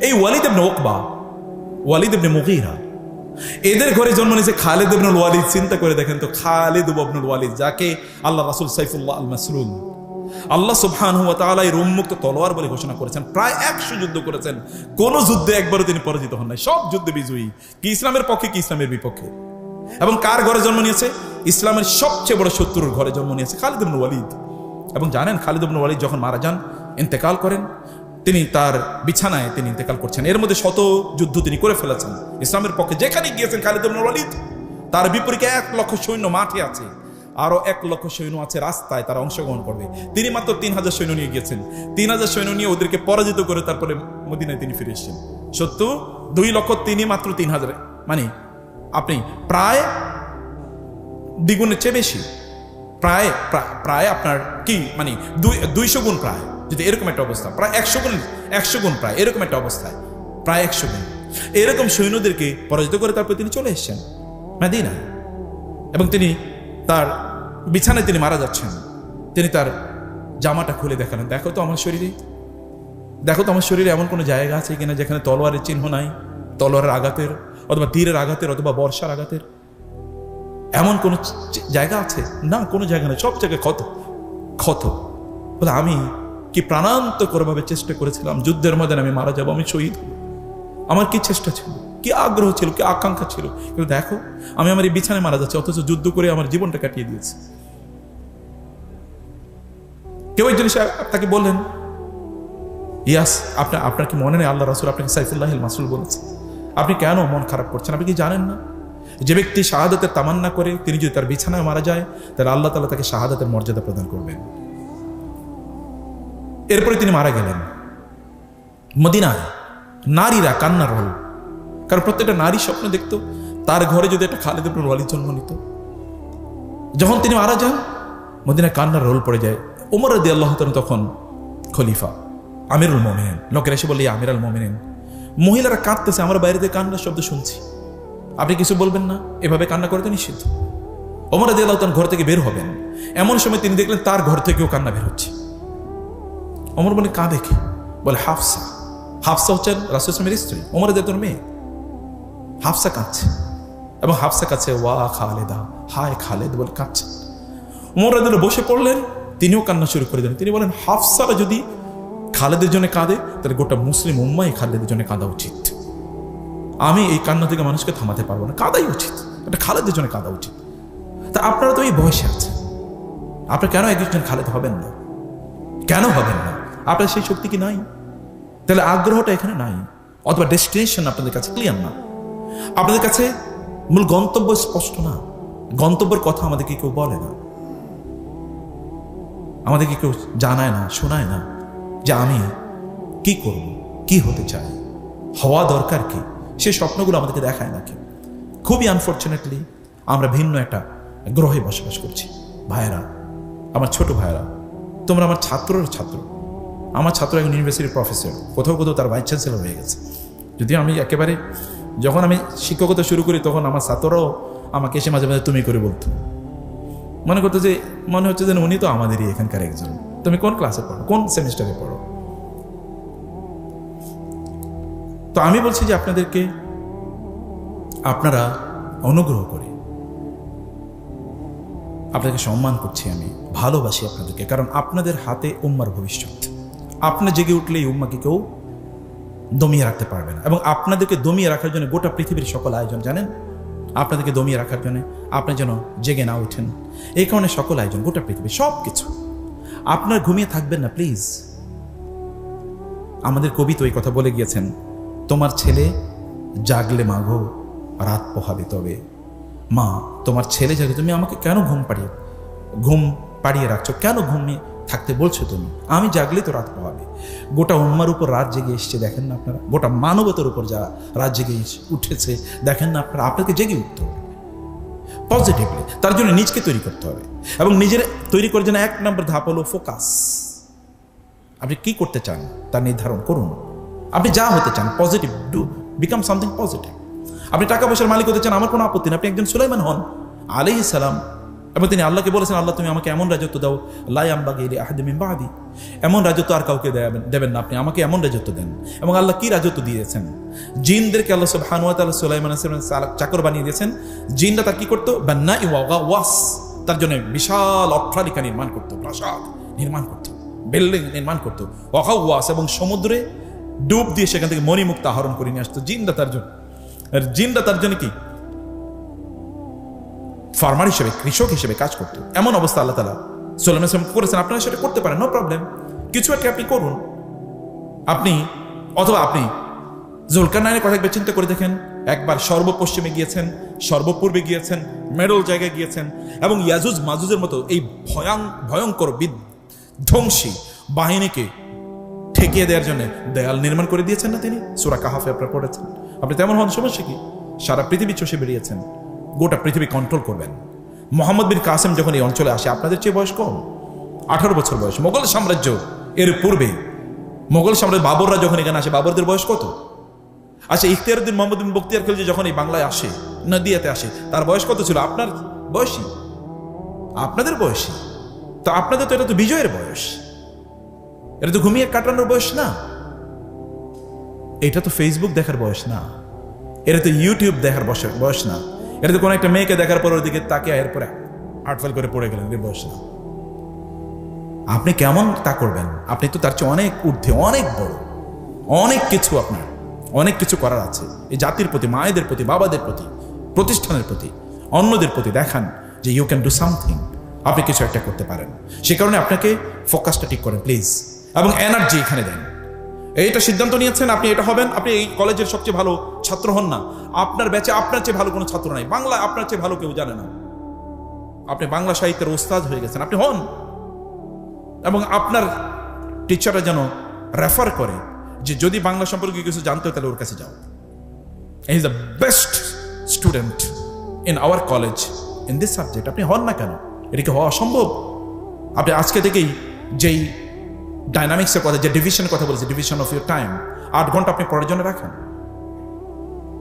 এই ওয়ালিদ ইবনে ওকবা ওয়ালিদ ইবনে মুগীরা, এদের ঘরে জন্ম নিয়েছে খালিদ ইবনুল ওয়ালিদ। চিন্তা করে দেখেন তো, খালিদ ইবনুল ওয়ালিদ যাকে আল্লাহ রাসূল সাইফুল্লাহ আল মাসরুল আল্লাহ সুবহানাহু ওয়া তাআলা এর উন্মুক্ত তলোয়ার বলে ঘোষণা করেছেন। প্রায় একশো যুদ্ধ করেছেন। কোন যুদ্ধে একবারও তিনি পরাজিত হন নাই। সব যুদ্ধে বিজয়ী। কি ইসলামের পক্ষে, কি ইসলামের বিপক্ষে। এবং কার ঘরে জন্ম নিয়েছে? ইসলামের সবচেয়ে বড় শত্রুর ঘরে জন্ম নিয়েছে খালিদ ইবনুল ওয়ালিদ। এবং জানেন খালিদ ইবনুল ওয়ালিদ যখন মারা যান, ইন্তেকাল করেন। তিনি তার বিছানায় তিনি ইন্তেকাল করছেন। এর মধ্যে শত যুদ্ধ তিনি করে ফেলেছেন। ইসলামের পক্ষে যেখানে গিয়েছেন খালিদ ওয়ালিদ, তার বিপরীতে এক লক্ষ সৈন্য মাঠে আছে, আরও এক লক্ষ সৈন্য আছে রাস্তায় তারা অংশগ্রহণ করবে। তিনি মাত্র তিন হাজার সৈন্য নিয়ে গিয়েছেন। তিন হাজার সৈন্য নিয়ে ওদেরকে পরাজিত করে তারপরে মদিনায় তিনি ফিরে এসেছেন। সত্য, দুই লক্ষ তিনি মাত্র তিন হাজার মানে আপনি প্রায় দ্বিগুণের চেয়ে বেশি। প্রায়, প্রা- প্রায় আপনার কি মানে দুই, দুইশো গুণ প্রায়। যদি এরকম একটা অবস্থা, প্রায় একশো গুণ একশো গুণ প্রায়, এরকম একটা অবস্থায়, প্রায় একশো গুণ। এরকম সৈন্যদেরকে পরাজিত করে তারপর তিনি চলে এসেছেন, মাদিনায়। এবং তিনি তার বিছানায় তিনি মারা যাচ্ছেন। তিনি তার জামাটা খুলে দেখালেন, দেখো তো আমার শরীরে, দেখো তো আমার শরীরে এমন কোনো জায়গা আছে কিনা যেখানে তলোয়ারের চিহ্ন নাই, তলোয়ারের আঘাতের অথবা তীরের আঘাতের অথবা বর্ষার আঘাতের। এমন কোনো জায়গা আছে? না, কোনো জায়গা নেই, সব জায়গায় ক্ষত ক্ষত। বলে, আমি কি প্রাণান্তকরভাবে চেষ্টা করেছিলাম। যুদ্ধের ময়দানে আমি মারা যাব, আমি শহীদ হব। আমার কি চেষ্টা ছিল? কি আগ্রহ ছিল? কি আকাঙ্ক্ষা ছিল? কিন্তু দেখো, আমি আমার এই বিছানায় মারা যাচ্ছি, অথচ যুদ্ধ করে আমার জীবনটা কাটিয়ে দিয়েছি। কেউ একজন তাকে বললেন, ইয়াস আপনার আপনার কি মনে নেই? আল্লাহ রাসুল আপনাকে সাইফুল্লাহ মাসুল বলেছে। আপনি কেন মন খারাপ করছেন? আপনি কি জানেন না? যে ব্যক্তি শাহাদাতের তামান্না করে, তিনি যদি তার বিছানায় মারা যায়, তাহলে আল্লাহ তালা তাকে শাহাদাতের মর্যাদা প্রদান করবেন। এরপরে তিনি মারা গেলেন। মদিনায় নারীরা কান্নার হল। কারণ প্রত্যেকটা নারী স্বপ্ন দেখত, তার ঘরে যদি একটা খালেদ ইবনুল ওয়ালিদ জন্ম নিত। যখন তিনি মারা যান, মদিনায় কান্নার রোল পড়ে যায়। ওমর রদি আল্লাহ তখন খলিফা, আমিরুল মোমিনেন। লোকেরা এসে বলে আমির আল মোমিনেন। মহিলারা কাঁদতেছে, আমরা বাইরে থেকে কান্নার শব্দ শুনছি। আপনি কিছু বলবেন না? এভাবে কান্না করে তো নিষিদ্ধ। ওমর রদি আল্লাহ ঘর থেকে বের হবেন। এমন সময় তিনি দেখলেন, তার ঘর থেকেও কান্না বের হচ্ছে। অমর বলে কা? দেখে বলে, হাফসা। হাফসা হচ্ছেন রাসুল ইসলামের স্ত্রী। ওমরের তোর মেয়ে, হাফসা কাঁদছে। এবং হাফসা কাছে ওয়া খালেদা। হায় খালেদ, বলে কাঁদছে। উমর রাদিল বসে পড়লেন, তিনিও কান্না শুরু করে দিলেন। তিনি বলেন, হাফসারা যদি খালেদের জন্য কাঁদে, তাহলে গোটা মুসলিম উম্মাই খালেদের জন্য কাঁদা উচিত। আমি এই কান্না থেকে মানুষকে থামাতে পারব না, কাঁদাই উচিত। এটা খালেদের জন্য কাঁদা উচিত। তা আপনারা তো এই বয়সে আছেন। আপনারা কেন একজন খালেদ হবেন না? কেন হবেন না? আপনার সেই শক্তি কি নাই? তাহলে আগ্রহটা এখানে নাই। অথবা ডেস্টিনেশন আপনাদের কাছে ক্লিয়ার না। আপনাদের কাছে মূল গন্তব্য স্পষ্ট না। গন্তব্যের কথা আমাদেরকে কেউ বলে না। আমাদেরকে কেউ জানায় না, শোনায় না যে আমি কি করব, কি হতে চাই, হওয়া দরকার কি? সেই স্বপ্নগুলো আমাদেরকে দেখায় না খুবই আনফর্চুনেটলি আমরা ভিন্ন একটা গ্রহে বসবাস করছি। ভাইয়েরা, আমার ছোট ভাইয়েরা, তোমরা আমার ছাত্রের ছাত্র। আমার ছাত্র এখন ইউনিভার্সিটির প্রফেসর কোথাও কোথাও তার ভাইস চ্যান্সেলর হয়ে গেছে। যদিও আমি একেবারে যখন আমি শিক্ষকতা শুরু করি, তখন আমার ছাত্ররাও আমাকে এসে মাঝে মাঝে তুমি করে বলতো। মনে করতো যে, মনে হচ্ছে যেন উনি তো আমাদেরই এখানকার একজন। তুমি কোন ক্লাসে পড়ো? কোন সেমিস্টারে পড়ো? তো আমি বলছি যে, আপনাদেরকে আপনারা অনুগ্রহ করে আপনাকে সম্মান করছি আমি, ভালোবাসি আপনাদেরকে, কারণ আপনাদের হাতে উম্মার ভবিষ্যৎ। আপনি জেগে উঠলে এই উম্মাকে কেউ দমিয়ে রাখতে পারবে না। এবং আপনাদেরকে দমিয়ে রাখার জন্য গোটা পৃথিবীর সকল আয়োজন, জানেন? আপনাদেরকে দমিয়ে রাখার জন্য আপনি যেন জেগে না ওঠেন। এই কারণে সকল আয়োজন, গোটা পৃথিবী সব কিছু আপনার ঘুমিয়ে থাকবেন না, প্লিজ। আমাদের কবি তো এই কথা বলে গিয়েছেন, তোমার ছেলে জাগলে মাগো রাত পোহাবে তবে। মা, তোমার ছেলে জাগে তুমি আমাকে কেন ঘুম পাড়িয়ে ঘুম পাড়িয়ে রাখছো? কেন ঘুমিয়ে থাকতে বলছো তুমি? আমি জাগলে তো রাত পোহাবে গোটা উম্মার উপর রাত জেগে এসছে, দেখেন না আপনারা। গোটা মানবতার উপর যা রাত জেগে উঠেছে, দেখেন না আপনারা। আপনাকে জেগে উঠতে হবে। পজিটিভলি তার জন্য নিজকে তৈরি করতে হবে। এবং নিজের তৈরি করার জন্য এক নম্বর ধাপ হলো ফোকাস আপনি কি করতে চান, তা নির্ধারণ করুন। আপনি যা হতে চান positive do become something positive আপনি টাকা পয়সার মালিক হতে চান, আমার কোনো আপত্তি নেই। আপনি একজন সুলাইমান হন। আলি সালাম এবং তিনি আল্লাহকে বলেছেন, আল্লাহ, তুমি আমাকে এমন রাজত্ব দাও লাই আমবাগে আহাদিমিন বাহাদি এমন রাজত্ব আর কাউকে দেবেন দেবেন না আপনি, আমাকে এমন রাজত্ব দেন। এবং আল্লাহ কি রাজত্ব দিয়েছেন? জিনদেরকে আল্লাহ সব হানুয়াত আল্লাহ সুলাইমান চাকর বানিয়ে দিয়েছেন। জিনরা তার কি করতো? বান্না ইওয়াগা ওয়াস। তার জন্য বিশাল অট্টালিকা নির্মাণ করতো, প্রাসাদ নির্মাণ করতো, বিল্ডিং নির্মাণ করতো। ওয়াস এবং সমুদ্রে ডুব দিয়ে সেখান থেকে মণিমুক্ত আহরণ করে নিয়ে আসতো। জিনরা তার জন্য জিনরা তার জন্য কি? ফার্মার হিসেবে, কৃষক হিসেবে কাজ করতো। এমন অবস্থা আল্লাহ তালা সোলাম করেছেন। আপনারা সেটা করতে পারেন নো প্রবলেম কিছু একটা আপনি করুন। আপনি, অথবা আপনি জুলকার নাইনের কথা একবার চিন্তা করে দেখেন। একবার সর্বপশ্চিমে গিয়েছেন, সর্বপূর্বে গিয়েছেন মেডল জায়গায় গিয়েছেন এবং ইয়াজুজ মাজুজের মতো এই ভয়াং, ভয়ঙ্কর বিধ্বংসী বাহিনীকে ঠেকিয়ে দেওয়ার জন্য দেয়াল নির্মাণ করে দিয়েছেন না তিনি? সুরা কাহাফে আপনার পড়েছেন। আপনি তেমন হন, সমস্যা কি? সারা পৃথিবী চষে বেরিয়েছেন গোটা পৃথিবী কন্ট্রোল করবেন। মোহাম্মদ বিন কাসেম যখন এই অঞ্চলে আসে, আপনাদের চেয়ে বয়স কম? আঠারো বছর বয়স। মোগল সাম্রাজ্য এর পূর্বে, মোগল সাম্রাজ্য বাবররা যখন এখানে আসে, বাবরদের বয়স কত? আচ্ছা ইখতিয়ারুদ্দিন মোহাম্মদ বিন বক্তিয়ার খেলজি যখন এই বাংলায় আসে, নদিয়াতে আসে, তার বয়স কত ছিল? আপনার বয়সী? আপনাদের বয়সী? তো আপনাদের তো এটা তো বিজয়ের বয়স। এটা তো ঘুমিয়ে কাটানোর বয়স না। এটা তো ফেসবুক দেখার বয়স না। এটা তো ইউটিউব দেখার বয়স- বয়স না। এটা তো কোনো একটা মেয়েকে দেখার পর ওর দিকে তাকে এরপরে আটফেল করে পড়ে গেলেন এর বয়স আপনি কেমন তা করবেন? আপনি তো তার চেয়ে অনেক ঊর্ধ্বে, অনেক বড়। অনেক কিছু আপনার, অনেক কিছু করার আছে। এই জাতির প্রতি, মায়েদের প্রতি, বাবাদের প্রতি, প্রতিষ্ঠানের প্রতি, অন্যদের প্রতি দেখান যে ইউ ক্যান ডু সামথিং আপনি কিছু একটা করতে পারেন। সে কারণে আপনাকে ফোকাসটা ঠিক করেন প্লিজ এবং এনার্জি এখানে দেন। এইটা সিদ্ধান্ত নিয়েছেন, আপনি এটা হবেন, আপনি এই কলেজের সবচেয়ে ভালো ছাত্র হন না। আপনার ব্যাচে আপনার চেয়ে ভালো কোনো ছাত্র নাই। বাংলা আপনার চেয়ে ভালো কেউ জানে না। আপনি বাংলা সাহিত্যের ওস্তাদ হয়ে গেছেন, আপনি হন। এবং আপনার টিচাররা যেন রেফার করে যে যদি বাংলা সম্পর্কে কিছু জানতে হয়, তাহলে ওর কাছে যাও। Is the best student in our college in this subject আপনি হন না কেন? এটা কি হওয়া অসম্ভব? আপনি আজকে থেকেই যেই ডাইনামিক্সের কথা, যে ডিভিশনের কথা বলেছে ডিভিশন অফ ইউর টাইম আট ঘণ্টা আপনি পড়ার জন্য রাখেন।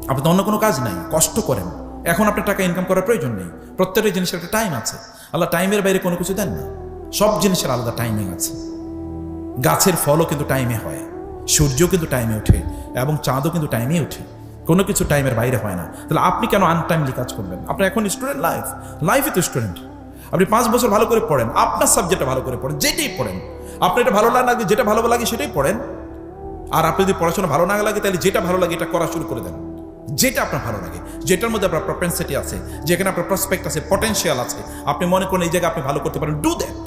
আপনি তো অন্য কোনো কাজ নাই, কষ্ট করেন। এখন আপনার টাকা ইনকাম করার প্রয়োজন নেই। প্রত্যেকটা জিনিসের একটা টাইম আছে। আল্লাহ টাইমের বাইরে কোনো কিছু দেন না। সব জিনিসের আলাদা টাইমিং আছে। গাছের ফলও কিন্তু টাইমে হয়। সূর্য কিন্তু টাইমে ওঠে। এবং চাঁদও কিন্তু টাইমে ওঠে। কোনো কিছু টাইমের বাইরে হয় না। তাহলে আপনি কেন আনটাইমলি কাজ করবেন? আপনার এখন স্টুডেন্ট লাইফ লাইফই তো স্টুডেন্ট আপনি পাঁচ বছর ভালো করে পড়েন। আপনার সাবজেক্টটা ভালো করে পড়েন। যেটাই পড়েন। আপনার এটা ভালো লাগে যেটা ভালো লাগে সেটাই পড়েন। আর আপনি যদি পড়াশোনা ভালো না লাগে, তাহলে যেটা ভালো লাগে এটা করা শুরু করে দেন। যেটা আপনার ভালো লাগে, যেটার মধ্যে আপনার প্রপেন্সিটি আছে, যেখানে আপনার প্রসপেক্ট আছে পটেনশিয়াল আছে, আপনি মনে করেন এই জায়গায় আপনি ভালো করতে পারেন ডু দ্যাট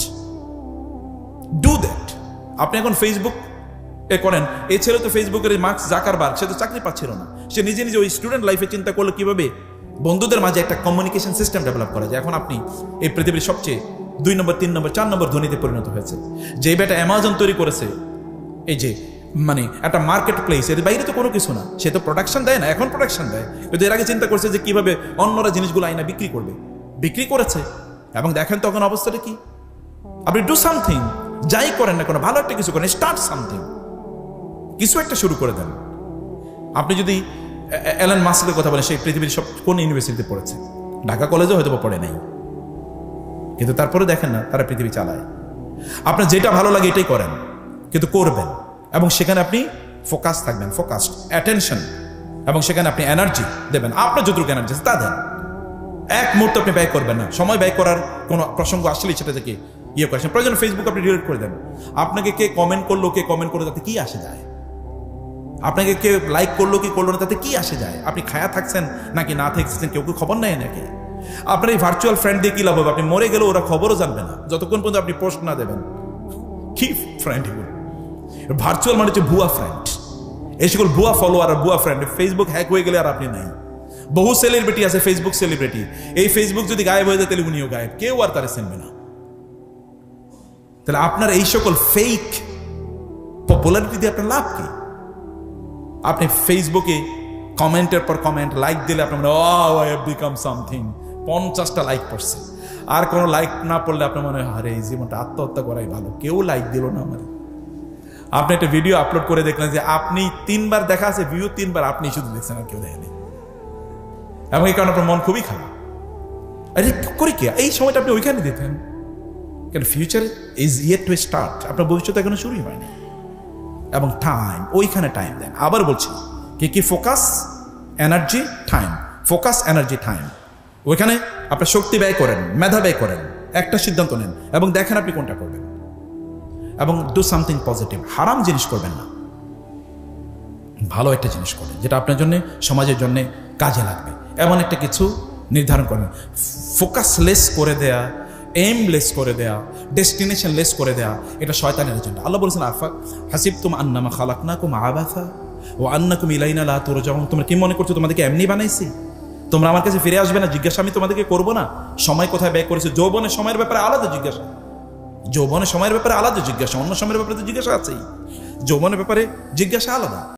ডু দ্যাট আপনি এখন ফেসবুক এ করেন এ ছেলে তো ফেসবুকের মার্কস জাকার বার সে তো চাকরি পাচ্ছিল না। সে নিজে নিজে ওই স্টুডেন্ট লাইফে চিন্তা করল কীভাবে বন্ধুদের মাঝে একটা কমিউনিকেশন সিস্টেম ডেভেলপ করা যায়। এখন আপনি এই পৃথিবীর সবচেয়ে দুই নম্বর, তিন নম্বর, চার নম্বর ধনীতে পরিণত হয়েছে। যে বেটা অ্যামাজন তৈরি করেছে, এই যে মানে একটা মার্কেট প্লেস এর বাইরে তো কোনো কিছু না। সে তো প্রোডাকশন দেয় না, এখন প্রোডাকশন দেয়। কিন্তু এর আগে চিন্তা করছে যে কীভাবে অন্যরা জিনিসগুলো আইনা বিক্রি করবে। বিক্রি করেছে। এবং দেখেন তখন অবস্থাটা কি? আপনি ডু সামথিং যাই করেন না কোনো, ভালো একটা কিছু করেন স্টার্ট সামথিং কিছু একটা শুরু করে দেন। আপনি যদি অ্যালান মাসুদের কথা বলেন সেই পৃথিবীর সব কোন ইউনিভার্সিটিতে পড়েছে? ঢাকা কলেজেও হয়তো পড়ে নাই। কিন্তু তারপরে দেখেন না, তারা পৃথিবী চালায়। আপনার যেটা ভালো লাগে এটাই করেন, কিন্তু করবেন। এবং সেখানে আপনি ফোকাস থাকবেন ফোকাসড অ্যাটেনশন এবং সেখানে আপনি এনার্জি দেবেন। আপনার যতটুকু এনার্জি আছে তা দেন। এক মুহূর্ত আপনি ব্যয় করবেন না। সময় ব্যয় করার কোনো প্রসঙ্গ আসলেই সেটা থেকে ইয়ে করেছেন প্রয়োজন ফেসবুক আপনি ডিলিট করে দেন। আপনাকে কে কমেন্ট করল, কে কমেন্ট করল, তাতে কি আসে যায়? আপনাকে কে লাইক করল, কি করল না, তাতে কি আসে যায়? আপনি খায়া থাকছেন নাকি না থাকছেন, কেউ কেউ খবর নেয় নাকি? আপনার এই ভার্চুয়াল ফ্রেন্ড দিয়ে কি লাভ হবে? আপনি মরে গেলেও ওরা খবরও জানবে না। যতক্ষণ পর্যন্ত আপনি পোস্ট না দেবেন। কি ফ্রেন্ড এগুলো? ভার্চুয়াল মানে হচ্ছে ভুয়া ফ্রেন্ড এই সকল ভুয়া ফলোয়ার আর ভুয়া ফ্রেন্ড ফেসবুক হ্যাক হয়ে গেলে আর আপনি নাই। বহু সেলিব্রিটি আছে ফেসবুক সেলিব্রিটি এই ফেসবুক যদি গায়েব হয়ে যায়, তাহলে উনিও গায়েব। কেউ আর তারা চিনবে না। তাহলে আপনার এই সকল ফেক পপুলারিটি দিয়ে আপনার লাভ কি? আপনি ফেসবুকে কমেন্টের পর কমেন্ট লাইক দিলে আপনার মনে ও আই হ্যাভ বিকাম সামথিং পঞ্চাশটা লাইক পড়ছে আর কোনো লাইক না পড়লে আপনার মনে হয়, আরে, এই জীবনটা আত্মহত্যা করাই ভালো। কেউ লাইক দিল না আমার। আপনি একটা ভিডিও আপলোড করে দেখলেন যে আপনি তিনবার দেখা আছে ভিউ তিনবার, আপনি শুধু দেখছেন আর কেউ দেখেনি এবং এই কারণে আপনার মন খুবই খারাপ। আরে, করি কে? এই সময়টা আপনি ওইখানে দিতেন। কেন future is yet to start আপনার ভবিষ্যৎ এখনও শুরুই হয়নি। এবং টাইম ওইখানে টাইম দেন। আবার বলছি, কি কি? Focus energy time focus energy time ওইখানে আপনার শক্তি ব্যয় করেন, মেধা ব্যয় করেন, একটা সিদ্ধান্ত নেন এবং দেখেন আপনি কোনটা করবেন। এবং ডু সামথিং পজিটিভ হারাম জিনিস করবেন না। ভালো একটা জিনিস করেন যেটা আপনার জন্য, সমাজের জন্য কাজে লাগবে। এমন একটা কিছু নির্ধারণ করেন ফোকাস লেস করে দেয়া এম লেস করে দেয়া ডেস্টিনেশন লেস করে দেয়া, এটা শয়তানের জন্য। আল্লাহ বলেছেন, আফা হাসিব তুম আন্নামা খালাকনা কুম আবাথা ও আন্নাকুম ইলাইনা লা তোর তোমরা কি মনে করছ, তোমাদেরকে এমনি বানাইছি? তোমরা আমার কাছে ফিরে আসবে না, জিজ্ঞাসা আমি তোমাদেরকে করব না। সময় কোথায় ব্যয় করেছে? যৌবনের সময়ের ব্যাপারে আলাদা জিজ্ঞাসা। যৌবনের সময়ের ব্যাপারে আলাদা জিজ্ঞাসা, অন্য সময়ের ব্যাপারে তো জিজ্ঞাসা আছেই। যৌবনের ব্যাপারে জিজ্ঞাসা আলাদা।